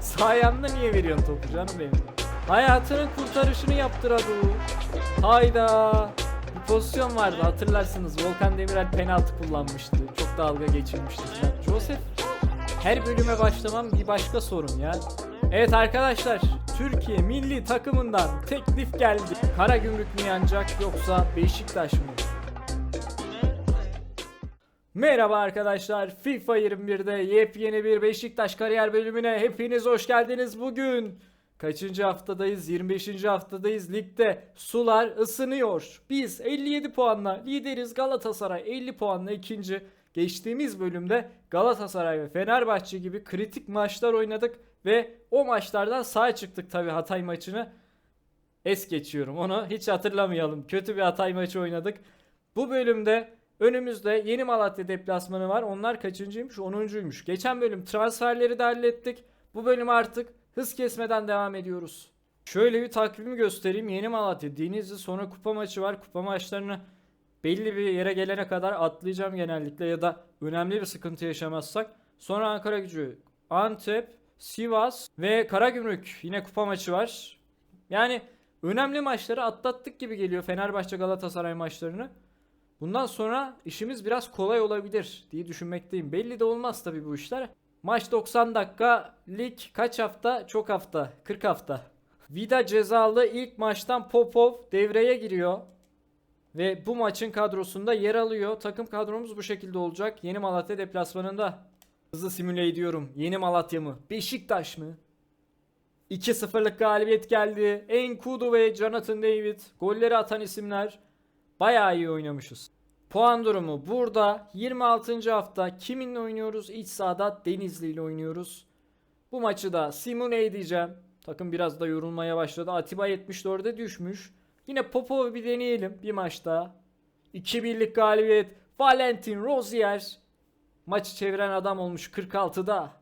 Sağ ayağımda niye veriyorsun topu canım benim? Hayatının kurtarışını yaptı Radu. Hayda. Bir pozisyon vardı hatırlarsınız. Volkan Demirel penaltı kullanmıştı. Çok dalga geçirmişti. falan. Joseph her bölüme başlamam bir başka sorun ya. Evet arkadaşlar Türkiye milli takımından teklif geldi. Karagümrük mü yanacak yoksa Beşiktaş mı? Merhaba arkadaşlar. FIFA 21'de yepyeni bir Beşiktaş kariyer bölümüne hepiniz hoş geldiniz. Bugün kaçıncı haftadayız? 25. haftadayız. Ligde sular ısınıyor. Biz 57 puanla lideriz. Galatasaray 50 puanla ikinci. Geçtiğimiz bölümde Galatasaray ve Fenerbahçe gibi kritik maçlar oynadık ve o maçlardan sağ çıktık tabi Hatay maçını. Es geçiyorum onu hiç hatırlamayalım. Kötü bir Hatay maçı oynadık. Bu bölümde önümüzde Yeni Malatya deplasmanı var. Onlar kaçıncıymış? 10'uncuymuş. Geçen bölüm transferleri de hallettik. Bu bölüm artık hız kesmeden devam ediyoruz. Şöyle bir takvimi göstereyim. Yeni Malatya, Denizli sonra kupa maçı var. Kupa maçlarını belli bir yere gelene kadar atlayacağım genellikle ya da önemli bir sıkıntı yaşamazsak. Sonra Ankara gücü, Antep, Sivas ve Karagümrük yine kupa maçı var. Yani önemli maçları atlattık gibi geliyor Fenerbahçe Galatasaray maçlarını. Bundan sonra işimiz biraz kolay olabilir diye düşünmekteyim. Belli de olmaz tabii bu işler. Maç 90 dakika, lig kaç hafta? Çok hafta, 40 hafta. Vida cezalı ilk maçtan Popov devreye giriyor. Ve bu maçın kadrosunda yer alıyor. Takım kadromuz bu şekilde olacak. Yeni Malatya deplasmanında. Hızlı simüle ediyorum. Yeni Malatya mı? Beşiktaş mı? 2-0'lık galibiyet geldi. Enkudu ve Jonathan David golleri atan isimler. Bayağı iyi oynamışız. Puan durumu burada. 26. hafta kiminle oynuyoruz? İç sahada Denizli ile oynuyoruz. Bu maçı da simüle edeceğim. Takım biraz da yorulmaya başladı. Atiba 74'e düşmüş. Yine Popov'u bir deneyelim bir maçta. 2-1'lik galibiyet. Valentin Rozier. Maçı çeviren adam olmuş 46'da.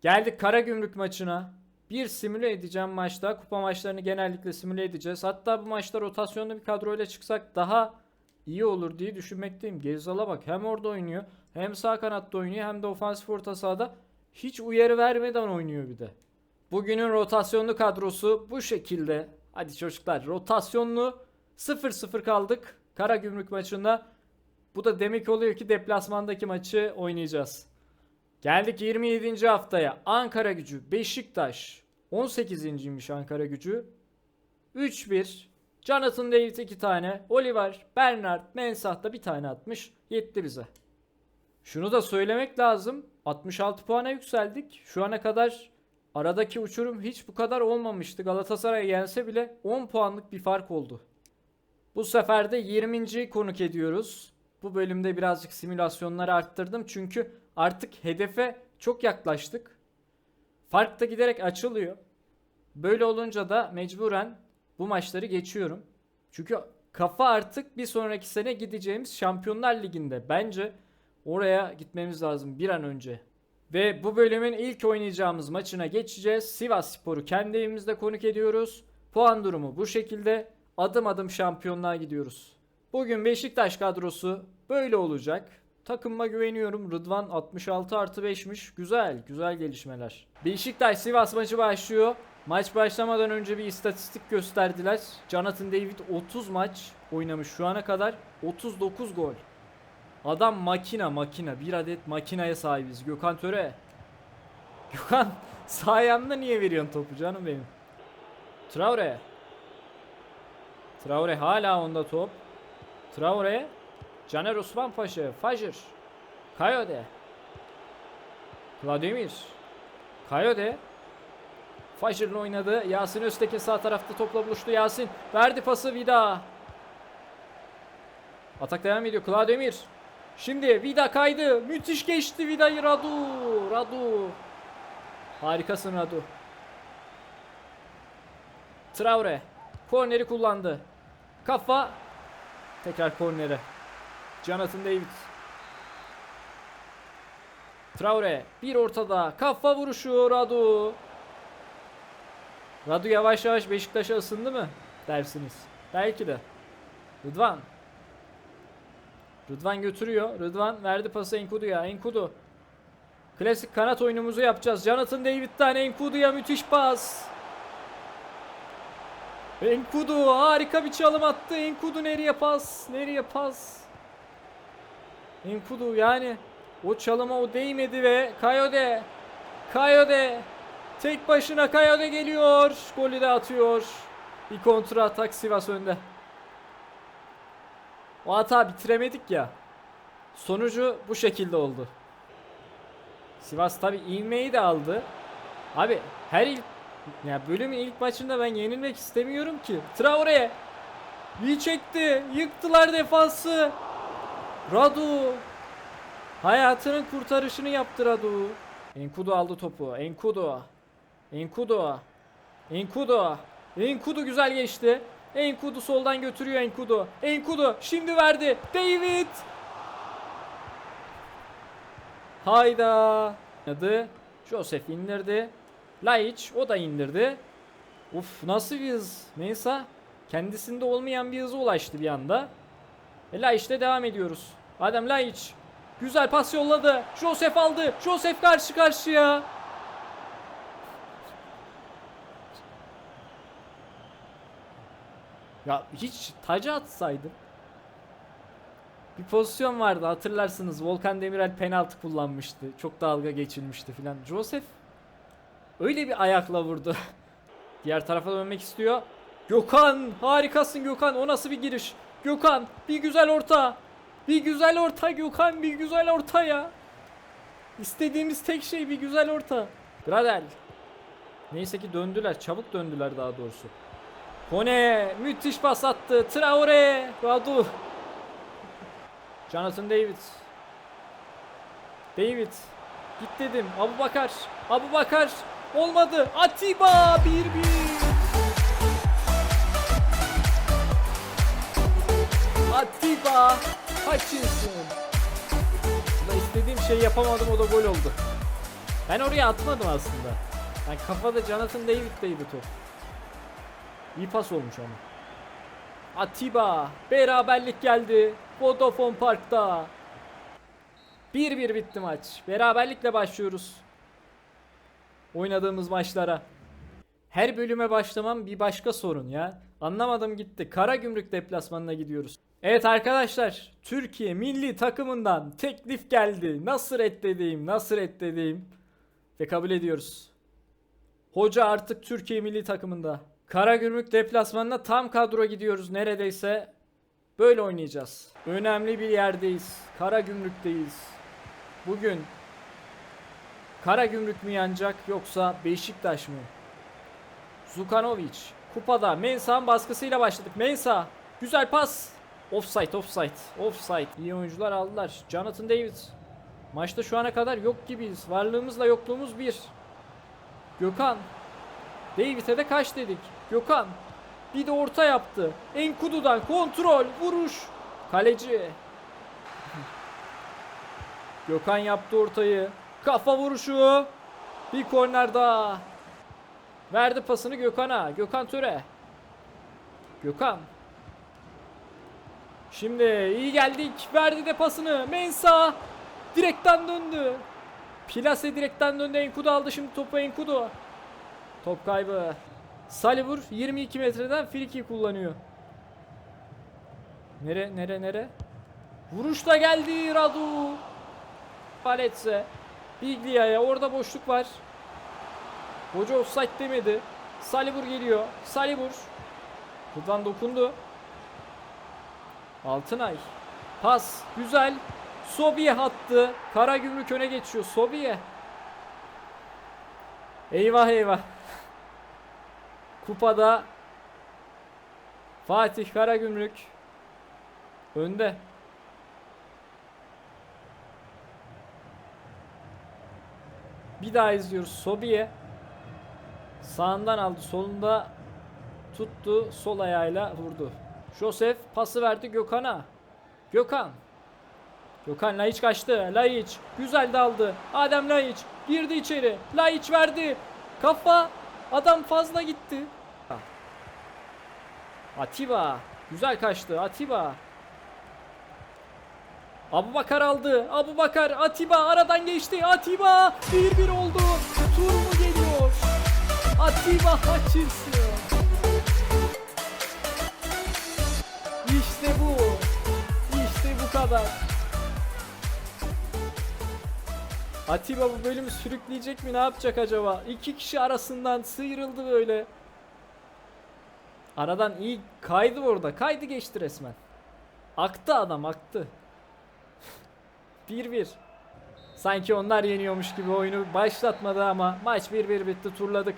Geldik Karagümrük maçına. Bir simüle edeceğim maçta. Kupa maçlarını genellikle simüle edeceğiz. Hatta bu maçta rotasyonlu bir kadroyla çıksak daha iyi olur diye düşünmekteyim. Gezal'a bak hem orada oynuyor hem sağ kanatta oynuyor hem de ofansif orta sahada hiç uyarı vermeden oynuyor bir de. Bugünün rotasyonlu kadrosu bu şekilde. Hadi çocuklar rotasyonlu 0-0 kaldık Karagümrük maçında. Bu da demek oluyor ki deplasmandaki maçı oynayacağız. Geldik 27. haftaya. Ankara gücü, Beşiktaş. 18.ymiş Ankara gücü. 3-1. Jonathan David 2 tane. Oliver, Bernard, Mensah da bir tane atmış. Yetti bize. Şunu da söylemek lazım. 66 puana yükseldik. Şu ana kadar aradaki uçurum hiç bu kadar olmamıştı. Galatasaray yense bile 10 puanlık bir fark oldu. Bu sefer de 20. konuk ediyoruz. Bu bölümde birazcık simülasyonları arttırdım çünkü artık hedefe çok yaklaştık. Fark da giderek açılıyor. Böyle olunca da mecburen bu maçları geçiyorum. Çünkü kafa artık bir sonraki sene gideceğimiz Şampiyonlar Ligi'nde. Bence oraya gitmemiz lazım bir an önce. Ve bu bölümün ilk oynayacağımız maçına geçeceğiz. Sivas Spor'u kendi evimizde konuk ediyoruz. Puan durumu bu şekilde. Adım adım şampiyonluğa gidiyoruz. Bugün Beşiktaş kadrosu böyle olacak. Takımıma güveniyorum. Rıdvan 66 artı 5'miş. Güzel, güzel gelişmeler. Beşiktaş Sivas maçı başlıyor. Maç başlamadan önce bir istatistik gösterdiler. Jonathan David 30 maç oynamış şu ana kadar. 39 gol. Adam makina makina. Bir adet makinaya sahibiz. Gökhan Töre. Gökhan sağ ayağımda niye veriyorsun topu canım benim? Traore. Traore hala onda top. Traore. Caner Osman Paşa. Fajr. Kayode. Vladimir. Kayode. Fajr'la oynadı. Yasin Öztekin sağ tarafta topla buluştu. Yasin verdi pası Vida. Atak devam ediyor. Vladimir. Şimdi Vida kaydı. Müthiş geçti Vida'yı Radu. Radu. Harikasın Radu. Traore. Korneri kullandı. Kafa. Tekrar kornere. Jonathan David. Traore. Bir ortada. Kafa vuruşu Radu. Radu yavaş yavaş Beşiktaş'a ısındı mı? Dersiniz. Belki de. Rıdvan. Rıdvan götürüyor. Rıdvan verdi pası Enkudu'ya. Enkudu. Klasik kanat oyunumuzu yapacağız. Jonathan David'den Enkudu'ya müthiş pas. Enkudu harika bir çalım attı. Enkudu nereye pas? Nereye pas? Enkudu yani o çalıma o değmedi ve Kayode Kayode tek başına Kayode geliyor. Golü de atıyor. Bir kontra atak Sivas önde. O hata bitiremedik ya. Sonucu bu şekilde oldu. Sivas tabi ivmeyi de aldı. Abi her ilk ya bölümün ilk maçında ben yenilmek istemiyorum ki. Traore iyi çekti. Yıktılar defansı. Radu hayatının kurtarışını yaptı Radu. Enkudu aldı topu. Enkudu. Enkudu. Enkudu. Enkudu güzel geçti. Enkudu soldan götürüyor Enkudu. Enkudu şimdi verdi. David. Hayda. Adı Joseph indirdi. Laiç o da indirdi. Uf nasıl bir hız. Neyse kendisinde olmayan bir hıza ulaştı bir anda. E Laiç'le devam ediyoruz. Adem Laiç güzel pas yolladı. Joseph aldı. Joseph karşı karşıya. Ya hiç taca atsaydı. Bir pozisyon vardı hatırlarsınız. Volkan Demirel penaltı kullanmıştı. Çok dalga geçilmişti filan. Joseph öyle bir ayakla vurdu. Diğer tarafa dönmek istiyor. Gökhan harikasın Gökhan. O nasıl bir giriş? Gökhan bir güzel orta. Bir güzel orta Gökhan bir güzel orta ya. İstediğimiz tek şey bir güzel orta. Gradel. Neyse ki döndüler. Çabuk döndüler daha doğrusu. Kone müthiş pas attı. Traore. Radu. Jonathan David. David. Git dedim. Abu Bakar. Abu Bakar. Olmadı. Atiba 1-1. Atiba. Hutchinson. Ulan istediğim şeyi yapamadım o da gol oldu. Ben oraya atmadım aslında. Ben kafada Jonathan David'deydi top. İyi pas olmuş ama. Atiba beraberlik geldi. Vodafone Park'ta. 1-1 bitti maç. Beraberlikle başlıyoruz. Oynadığımız maçlara. Her bölüme başlamam bir başka sorun ya. Anlamadım gitti. Karagümrük deplasmanına gidiyoruz. Evet arkadaşlar, Türkiye milli takımından teklif geldi. Nasıl reddedeyim, nasıl reddedeyim? Ve kabul ediyoruz. Hoca artık Türkiye milli takımında. Karagümrük deplasmanına tam kadro gidiyoruz neredeyse. Böyle oynayacağız. Önemli bir yerdeyiz. Karagümrük'teyiz. Bugün Karagümrük mü yanacak yoksa Beşiktaş mı? Zukanovic kupada Mensah'ın baskısıyla başladık. Mensah güzel pas. Offside offside offside. İyi oyuncular aldılar. Jonathan David. Maçta şu ana kadar yok gibiyiz. Varlığımızla yokluğumuz bir. Gökhan David'e de kaç dedik. Gökhan bir de orta yaptı. Enkudu'dan kontrol, vuruş. Kaleci. Gökhan yaptı ortayı. Kafa vuruşu. Bir korner daha. Verdi pasını Gökhan'a. Gökhan Töre. Gökhan. Şimdi iyi geldik. Verdi de pasını. Mensa. Direkten döndü. Plase direkten döndü. Enkudu aldı şimdi topu Enkudu. Top kaybı. Salibur 22 metreden friki kullanıyor. Nere nere nere? Vuruş da geldi Radu. Paletse. Biglia'ya orada boşluk var. Hoca offside demedi. Salibur geliyor. Salibur. Rıdvan dokundu. Altınay. Pas. Güzel. Sobiye attı. Karagümrük öne geçiyor. Sobiye. Eyvah eyvah. Kupada Fatih Karagümrük önde. Bir daha izliyoruz. Sobiye sağından aldı. Solunda tuttu. Sol ayağıyla vurdu. Joseph pası verdi Gökhan'a. Gökhan. Gökhan Laiç kaçtı. Laiç güzel daldı. Adem Laiç girdi içeri. Laiç verdi. Kafa adam fazla gitti. Atiba güzel kaçtı. Atiba. Abu Bakar aldı. Abu Bakar Atiba aradan geçti. Atiba 1-1 oldu. Tur mu geliyor? Atiba Hutchinson. İşte bu. İşte bu kadar. Atiba bu bölümü sürükleyecek mi? Ne yapacak acaba? İki kişi arasından sıyrıldı böyle. Aradan iyi kaydı orada. Kaydı geçti resmen. Aktı adam aktı. 1-1. Sanki onlar yeniyormuş gibi oyunu başlatmadı ama maç 1-1 bitti turladık.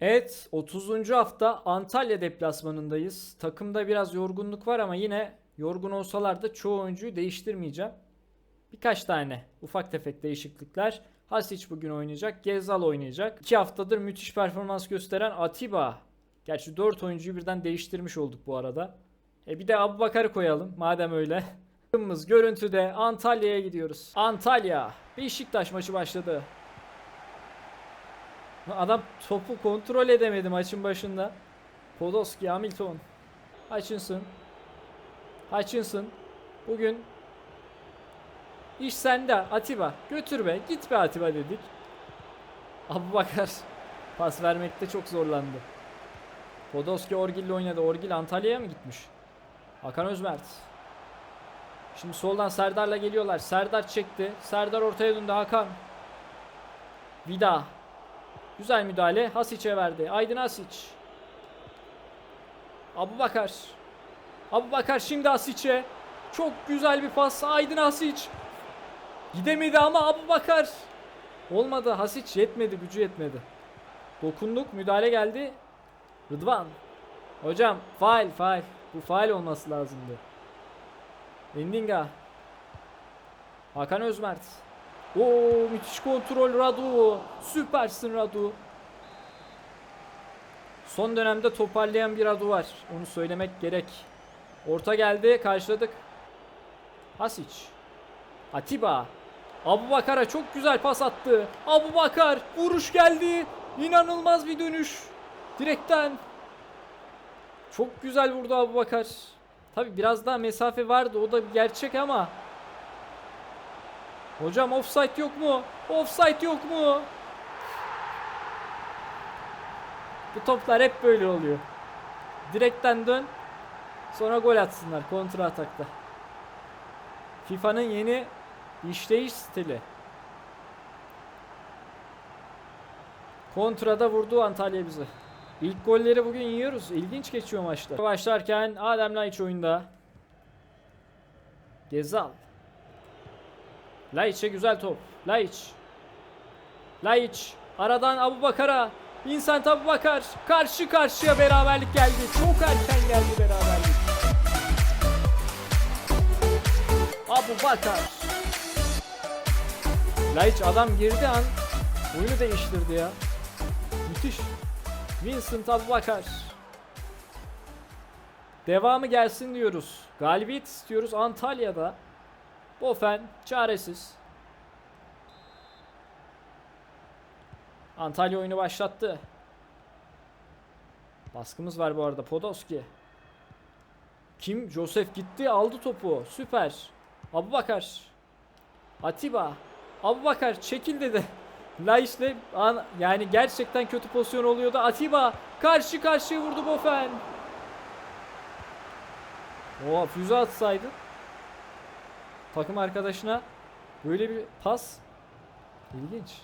Evet 30. hafta Antalya deplasmanındayız. Takımda biraz yorgunluk var ama yine yorgun olsalar da çoğu oyuncuyu değiştirmeyeceğim. Birkaç tane ufak tefek değişiklikler. Hasic bugün oynayacak. Gezal oynayacak. 2 haftadır müthiş performans gösteren Atiba. Gerçi 4 oyuncuyu birden değiştirmiş olduk bu arada. E bir de Abu Bakar'ı koyalım madem öyle. Takımımız görüntüde Antalya'ya gidiyoruz. Antalya. Beşiktaş maçı başladı. Adam topu kontrol edemedi maçın başında. Podolski, Hamilton. Hutchinson. Hutchinson. Bugün iş sende Atiba. Götür be. Git be Atiba dedik. Abu Bakar pas vermekte çok zorlandı. Podolski Orgil'le oynadı. Orgil Antalya'ya mı gitmiş? Hakan Özmert. Şimdi soldan Serdar'la geliyorlar. Serdar çekti. Serdar ortaya döndü Hakan. Vida. Güzel müdahale. Hasic'e verdi. Aydın Hasic. Abu Bakar. Abu Bakar şimdi Hasic'e. Çok güzel bir pas. Aydın Hasic. Gidemedi ama Abu Bakar. Olmadı. Hasic yetmedi. Gücü yetmedi. Dokunduk. Müdahale geldi. Rıdvan. Hocam faal faal. Bu faal olması lazımdı. Endinga. Hakan Özmert. Oo müthiş kontrol Radu. Süpersin Radu. Son dönemde toparlayan bir Radu var. Onu söylemek gerek. Orta geldi. Karşıladık. Hasic. Atiba. Abu Bakar'a çok güzel pas attı. Abu Bakar vuruş geldi. İnanılmaz bir dönüş. Direkten. Çok güzel vurdu Abu Bakar. Tabi biraz daha mesafe vardı o da gerçek ama. Hocam offside yok mu? Offside yok mu? Bu toplar hep böyle oluyor. Direkten dön. Sonra gol atsınlar kontra atakta. FIFA'nın yeni işleyiş stili. Kontrada vurdu Antalya bizi. İlk golleri bugün yiyoruz. İlginç geçiyor maçlar. Başlarken Adem Laiç oyunda. Gezal. Laiç'e güzel top. Laiç. Laiç. Aradan Abu Bakar'a. Vincent Abu Bakar. Karşı karşıya beraberlik geldi. Çok erken geldi beraberlik. Abu Bakar. Laiç adam girdi an oyunu değiştirdi ya. Müthiş. Vincent Abubakar. Devamı gelsin diyoruz. Galibiyet istiyoruz Antalya'da. Bofen çaresiz. Antalya oyunu başlattı. Baskımız var bu arada Podolski. Kim? Joseph gitti aldı topu. Süper. Abubakar. Atiba. Abubakar çekil dedi. Laiç'le an, yani gerçekten kötü pozisyon oluyordu. Atiba karşı karşıya vurdu Bofen. Oha füze atsaydı. Takım arkadaşına böyle bir pas. İlginç.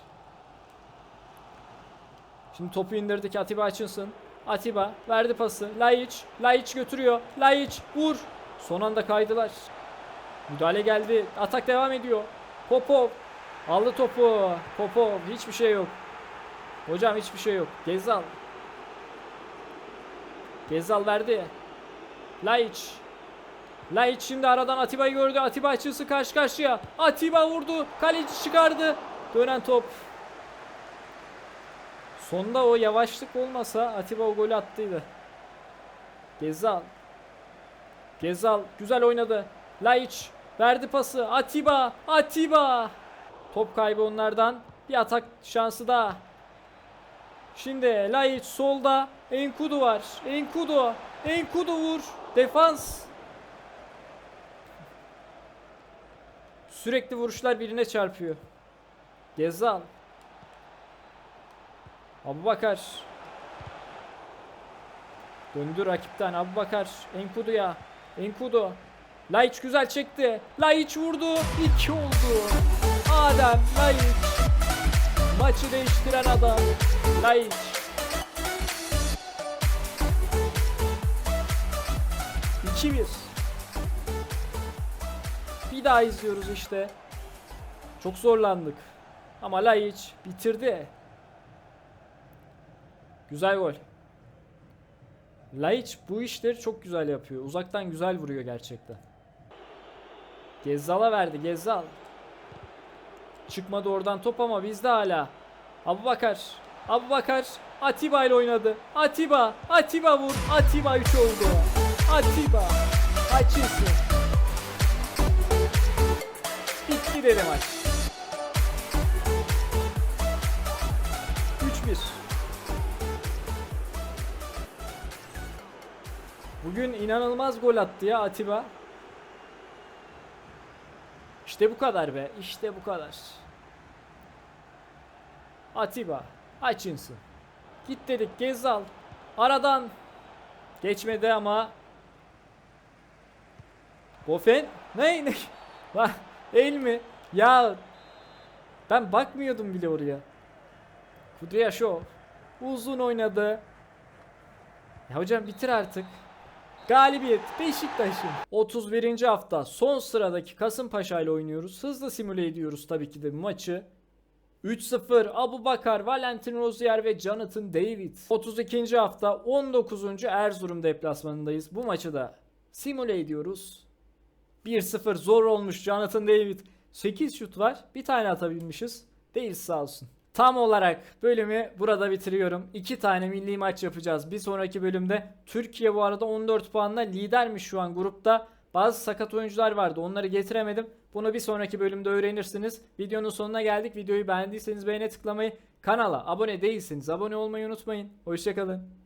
Şimdi topu indirdik Atiba açılsın. Atiba verdi pası. Laiç. Laiç götürüyor. Laiç vur. Son anda kaydılar. Müdahale geldi. Atak devam ediyor. Popov Aldı topu. Popov hiçbir şey yok. Hocam hiçbir şey yok. Gezal. Gezal verdi. Laiç. Laiç şimdi aradan Atiba'yı gördü. Atiba açısı karşı karşıya. Atiba vurdu. Kaleci çıkardı. Dönen top. Sonda o yavaşlık olmasa Atiba o golü attıydı. Gezal. Gezal güzel oynadı. Laiç verdi pası. Atiba. Atiba. Top kaybı onlardan. Bir atak şansı daha. Şimdi Laiç solda. Enkudu var. Enkudu. Enkudu vur. Defans. Sürekli vuruşlar birine çarpıyor. Gezal. Abubakar. Döndü rakipten Abubakar. Enkudu'ya. Enkudu. Laiç güzel çekti. Laiç vurdu. 2 oldu. Adem Laiç. Maçı değiştiren adam. Laiç. İki bir. Daha izliyoruz işte. Çok zorlandık. Ama Laiç bitirdi. Güzel gol. Laiç bu işleri çok güzel yapıyor. Uzaktan güzel vuruyor gerçekten. Gezzal'a verdi. Gezzal. Çıkmadı oradan top ama bizde hala. Abubakar. Abubakar Atiba ile oynadı. Atiba. Atiba vur. Atiba 3 oldu. Atiba. Açılsın. Dedi maç. 3-1. Bugün inanılmaz gol attı ya Atiba. İşte bu kadar be. İşte bu kadar. Atiba. Hutchinson. Git dedik Gezal. Aradan. Geçmedi ama. Bofen. Ne? ne? Bak. El mi? Ya. Ben bakmıyordum bile oraya. Kudryashov. Uzun oynadı. Ya hocam bitir artık. Galibiyet Beşiktaş'ın. 31. hafta son sıradaki Kasımpaşa ile oynuyoruz. Hızlı simüle ediyoruz tabii ki de maçı. 3-0 Abu Bakar, Valentin Rozier ve Jonathan David. 32. hafta 19. Erzurum deplasmanındayız. Bu maçı da simüle ediyoruz. 1-0 zor olmuş Jonathan David. 8 şut var. Bir tane atabilmişiz. Değil sağ olsun. Tam olarak bölümü burada bitiriyorum. 2 tane milli maç yapacağız. Bir sonraki bölümde Türkiye bu arada 14 puanla lidermiş şu an grupta. Bazı sakat oyuncular vardı. Onları getiremedim. Bunu bir sonraki bölümde öğrenirsiniz. Videonun sonuna geldik. Videoyu beğendiyseniz beğene tıklamayı, kanala abone değilseniz abone olmayı unutmayın. Hoşçakalın.